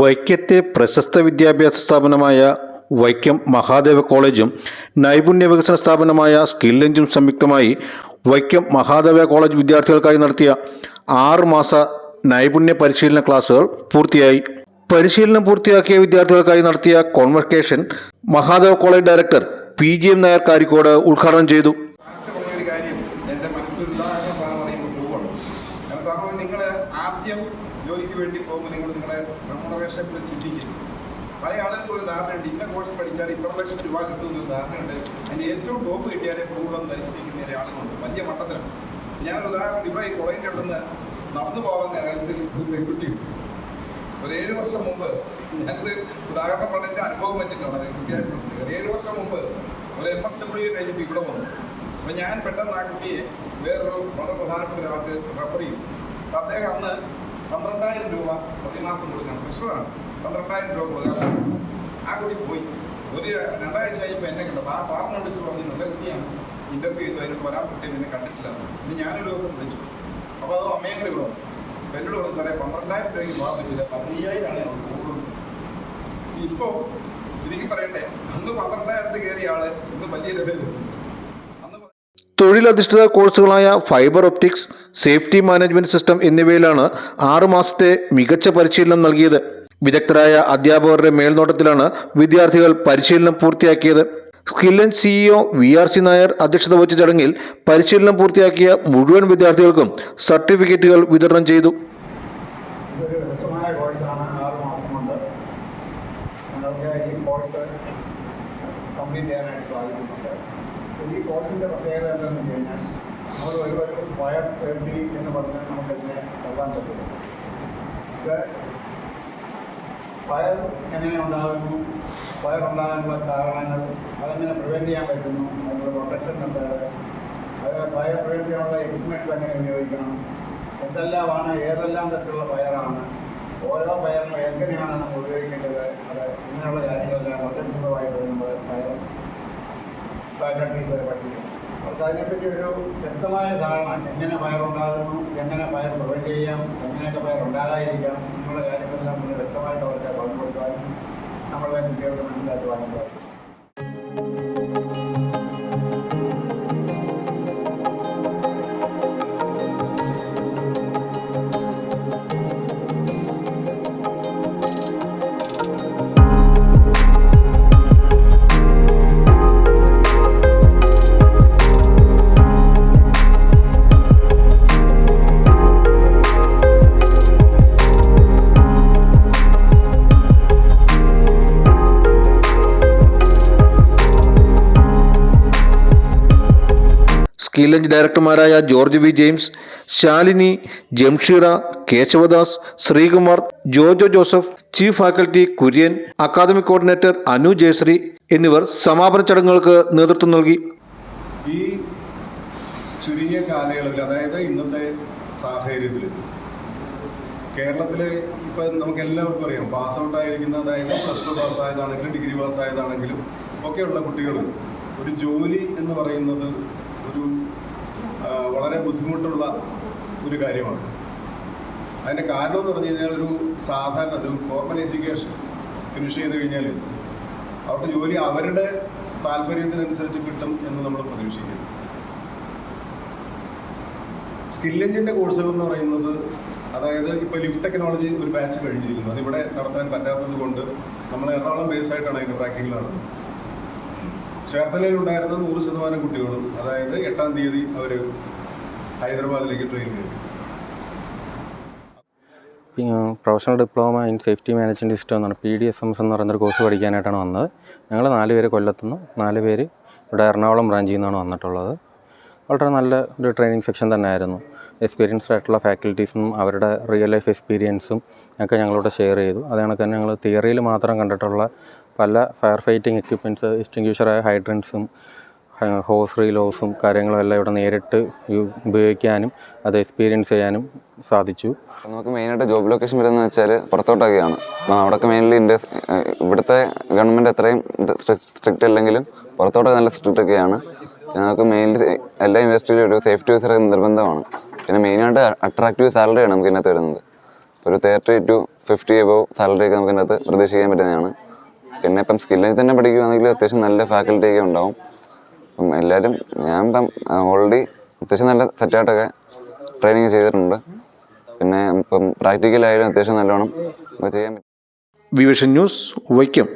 വൈക്കത്തെ പ്രശസ്ത വിദ്യാഭ്യാസ സ്ഥാപനമായ വൈക്കം മഹാദേവ കോളേജും നൈപുണ്യ വികസന സ്ഥാപനമായ സ്കിൽ എഞ്ചും സംയുക്തമായി വൈക്കം മഹാദേവ കോളേജ് വിദ്യാർത്ഥികൾക്കായി നടത്തിയ ആറ് മാസ നൈപുണ്യ പരിശീലന ക്ലാസുകൾ പൂർത്തിയായി. പരിശീലനം പൂർത്തിയാക്കിയ വിദ്യാർത്ഥികൾക്കായി നടത്തിയ convocation Mahadeva college director P G M Nair Karikode ഉദ്ഘാടനം ചെയ്തു. റെമുണറേഷൻ ചിന്തിക്കുന്നു. ചിന്തിക്കും പല ആളുകൾക്ക് ഒരു ധാരണയുണ്ട് ഇന്ന കോഴ്സ് പഠിച്ചാൽ ഇത്ര ലക്ഷം രൂപ കിട്ടുമെന്നൊരു ധാരണയുണ്ട്. അതിന് ഏറ്റവും ടോപ്പ് കിട്ടിയാലേ പോകുമെന്ന് ധരിച്ചിരിക്കുന്ന ഒരു ആളുകളുണ്ട്. വലിയ മട്ടത്തിലാണ് ഞാൻ ഉദാഹരണം ഇവിടെ ഈ കോളേജിന്റെ കിട്ടുന്ന നടന്നു പോകുന്ന കാര്യത്തിൽ ഒരു പെൺകുട്ടി ഒരു ഏഴ് വർഷം മുമ്പ് ഞാനത് ഉദാഹരണം പറഞ്ഞ അനുഭവം അത് കൃത്യമായിട്ട് ഒരു ഏഴ് വർഷം മുമ്പ് ഒരു എം എസ് ഡബ്ല്യു കഴിഞ്ഞിട്ട് ഇവിടെ വന്നു. അപ്പം ഞാൻ പെട്ടെന്ന് ആ കുട്ടിയെ വേറൊരു വളരെ പ്രധാനപ്പെട്ട ഒരാൾക്ക് റെഫർ ചെയ്തു. അപ്പം അദ്ദേഹം അന്ന് പന്ത്രണ്ടായിരം രൂപ പ്രതിമാസം കൊടുക്കാൻ പ്രശ്നമാണ്. പന്ത്രണ്ടായിരം രൂപ കൊടുക്കാൻ ആ കൂടി പോയി. ഒരു രണ്ടാഴ്ച കഴിയുമ്പോൾ എന്നെ കണ്ടു. അപ്പോൾ ആ സാറിനെ വിളിച്ച് പറഞ്ഞു നല്ല കുട്ടിയാണ് ഇന്റർവ്യൂ ചെയ്തു. അതിന് വരാൻ കുട്ടി എന്നെ കണ്ടിട്ടില്ല. ഇനി ഞാനൊരു ദിവസം വിളിച്ചു. അപ്പോൾ അത് അമ്മയും കൂടി വിടും എന്നോട് പറഞ്ഞു സാറേ പന്ത്രണ്ടായിരം രൂപയ്ക്ക് പോകാൻ പറ്റില്ല. പതിനയ്യായിരമാണ് കൂടുതൽ. ഇപ്പോൾ ശരിക്കും പറയട്ടെ അന്ന് പന്ത്രണ്ടായിരത്ത് കയറിയ ആൾ ഇന്ന് വലിയ ലെവലിൽ തൊഴിലധിഷ്ഠിത കോഴ്സുകളായ fibre optics safety management system എന്നിവയിലാണ് ആറുമാസത്തെ മികച്ച പരിശീലനം നൽകിയത്. വിദഗ്ധരായ അധ്യാപകരുടെ മേൽനോട്ടത്തിലാണ് വിദ്യാർത്ഥികൾ പരിശീലനം പൂർത്തിയാക്കിയത്. Skill and CEO V R C Nair അധ്യക്ഷത വഹിച്ച ചടങ്ങിൽ പരിശീലനം പൂർത്തിയാക്കിയ മുഴുവൻ വിദ്യാർത്ഥികൾക്കും സർട്ടിഫിക്കറ്റുകൾ വിതരണം ചെയ്തു. കംപ്ലീറ്റ് ചെയ്യാനായിട്ട് സാധിക്കുന്നുണ്ട്. ഈ കോഴ്സിന്റെ പ്രത്യേകത എന്താണെന്ന് വെച്ച് കഴിഞ്ഞാൽ നമ്മൾ ഒരു ഒരു ഫയർ സേഫ്റ്റി എന്ന് പറഞ്ഞാൽ നമുക്കിതിനെ കൊള്ളാൻ പറ്റില്ല. ഇത് ഫയർ എങ്ങനെ ഉണ്ടാകുന്നു? ഫയർ ഉണ്ടാകാനുള്ള കാരണങ്ങൾ അതെങ്ങനെ പ്രിവെന്റ് ചെയ്യാൻ പറ്റുന്നു? അതിനുള്ള പ്രൊട്ടക്ഷൻ എന്താണ്? അത് ഫയർ പ്രിവെന്റ് ചെയ്യാനുള്ള എക്യുപ്മെന്റ്സ് എങ്ങനെ ഉപയോഗിക്കണം? എന്തെല്ലാമാണ് ഏതെല്ലാം തരത്തിലുള്ള ഫയറാണ് ഓരോ ഫയറിനും എങ്ങനെയാണ് നമ്മൾ ഉപയോഗിക്കേണ്ടത്? അത് ഇങ്ങനെയുള്ള കാര്യങ്ങളെല്ലാം വളരെ നമ്മൾ ഫയർ ഫാക്കൽറ്റീസ് പഠിക്കും അവർക്ക് അതിനെപ്പറ്റി ഒരു വ്യക്തമായ ധാരണ എങ്ങനെ പയറുണ്ടാകുന്നു എങ്ങനെ പയർ പ്രൊവൈഡ് ചെയ്യാം എങ്ങനെയൊക്കെ ഫയർ ഉണ്ടാകാതിരിക്കാം എന്നുള്ള കാര്യങ്ങളെല്ലാം നമ്മൾ വ്യക്തമായിട്ട് അവർക്ക് പങ്കെടുക്കാനും കൊടുക്കാനും നമ്മളെ കുട്ടികൾക്ക് മനസ്സിലാക്കുവാനും സാധിക്കും. And ഡയറക്ടർമാരായ George V James Shalini Jamsheera Keshavadas Sreekumar Jojo Joseph chief faculty Kurian academic coordinator Anu Jayasree എന്നിവർ സമാപന ചടങ്ങുകൾക്ക് നേതൃത്വം നൽകി. ഈ ചുരുങ്ങിയ കാലയളവിൽ അതായത് ഇന്നത്തെ സാഹചര്യത്തിൽ കേരളത്തിൽ ഇപ്പം നമുക്ക് എല്ലാവർക്കും അറിയാം പാസ് ഔട്ട് ആയിരിക്കുന്ന അതായത് പ്ലസ് ടു പാസ്സായതാണെങ്കിലും ഡിഗ്രി പാസ്സായതാണെങ്കിലും ഒക്കെയുള്ള കുട്ടികൾ ഒരു ജോലി എന്ന് പറയുന്നത് വളരെ ബുദ്ധിമുട്ടുള്ള ഒരു കാര്യമാണ്. അതിന്റെ കാരണം എന്ന് പറഞ്ഞു കഴിഞ്ഞാൽ ഒരു സാധാരണ ഒരു ഫോർമൽ എഡ്യൂക്കേഷൻ ഫിനിഷ് ചെയ്ത് കഴിഞ്ഞാൽ അവർക്ക് ജോലി അവരുടെ താല്പര്യത്തിനനുസരിച്ച് കിട്ടും എന്ന് നമ്മൾ പ്രതീക്ഷിക്കുന്നു. സ്കിൽ എഞ്ചിന്റെ കോഴ്സുകൾ എന്ന് പറയുന്നത് അതായത് ഇപ്പോൾ ലിഫ്റ്റ് ടെക്നോളജി ഒരു ബാച്ച് കഴിഞ്ഞിരിക്കുന്നു. അതിവിടെ നടത്താൻ പറ്റാത്തത് കൊണ്ട് നമ്മൾ എറണാകുളം ബേസ് ആയിട്ടാണ് അതിന്റെ പ്രാക്ടിക്കൽ നടന്നത് ചേർത്തലയിൽ ഉണ്ടായിരുന്ന നൂറ് ശതമാനം കുട്ടികളും അതായത് എട്ടാം തീയതി അവർ ഹൈദരാബാദിലേക്ക് ട്രെയിൻ ചെയ്തു. Professional diploma in safety management system എന്നാണ് P D S M S എന്ന് പറയുന്നൊരു കോഴ്സ് പഠിക്കാനായിട്ടാണ് വന്നത്. ഞങ്ങൾ നാല് പേര് കൊല്ലത്തുനിന്ന് നാല് പേര് ഇവിടെ എറണാകുളം ബ്രാഞ്ചിൽ നിന്നാണ് വന്നിട്ടുള്ളത്. വളരെ നല്ല ഒരു ട്രെയിനിങ് സെക്ഷൻ തന്നെയായിരുന്നു. എക്സ്പീരിയൻസ്ഡ് ആയിട്ടുള്ള ഫാക്കൽറ്റീസും അവരുടെ റിയൽ ലൈഫ് എക്സ്പീരിയൻസും ഒക്കെ ഞങ്ങളോട് ഷെയർ ചെയ്തു. അത് കണക്ക് തന്നെ ഞങ്ങൾ തിയറിയിൽ മാത്രം കണ്ടിട്ടുള്ള പല ഫയർ ഫൈറ്റിംഗ് എക്യുപ്മെന്റ്സ് എക്സ്റ്റിങ്ക്യൂഷറായ ഹൈഡ്രൻസും ഹോസ് റീലോസും കാര്യങ്ങളും എല്ലാം ഇവിടെ നേരിട്ട് ഉപയോഗിക്കാനും അത് എക്സ്പീരിയൻസ് ചെയ്യാനും സാധിച്ചു. നമുക്ക് മെയിനായിട്ട് ജോബ് ലൊക്കേഷൻ വരുന്നത് വെച്ചാൽ പുറത്തോട്ടൊക്കെയാണ്. അവിടെയൊക്കെ മെയിൻലി ഇൻഡസ് ഇവിടുത്തെ ഗവൺമെന്റ് അത്രയും സ്ട്രിക്റ്റ് അല്ലെങ്കിലും പുറത്തോട്ടൊക്കെ നല്ല സ്ട്രിക്റ്റ് ഒക്കെയാണ്. നമുക്ക് മെയിൻലി എല്ലാ ഇൻഡസ്ട്രിയിലും ഒരു സേഫ്റ്റി ഓഫീസർ നിർബന്ധമാണ്. പിന്നെ മെയിനായിട്ട് അട്രാക്റ്റീവ് സാലറിയാണ് നമുക്ക് ഇതിനകത്ത് വരുന്നത്. ഒരു thirty to fifty above salary ഒക്കെ നമുക്ക് ഇതിനകത്ത് പ്രതീക്ഷിക്കാൻ പറ്റുന്നതാണ്. പിന്നെ ഇപ്പം സ്കില്ലിൽ തന്നെ പഠിക്കുകയാണെങ്കിൽ അത്യാവശ്യം നല്ല ഫാക്കൽറ്റി ഒക്കെ ഉണ്ടാവും. അപ്പം എല്ലാവരും ഞാൻ ഇപ്പം ഓൾറെഡി അത്യാവശ്യം നല്ല സെറ്റായിട്ടൊക്കെ ട്രെയിനിങ് ചെയ്തിട്ടുണ്ട്. പിന്നെ ഇപ്പം പ്രാക്ടിക്കലായാലും അത്യാവശ്യം നല്ലോണം ചെയ്യാൻ പറ്റും. വിവിഷൻ ന്യൂസ് വൈക്കം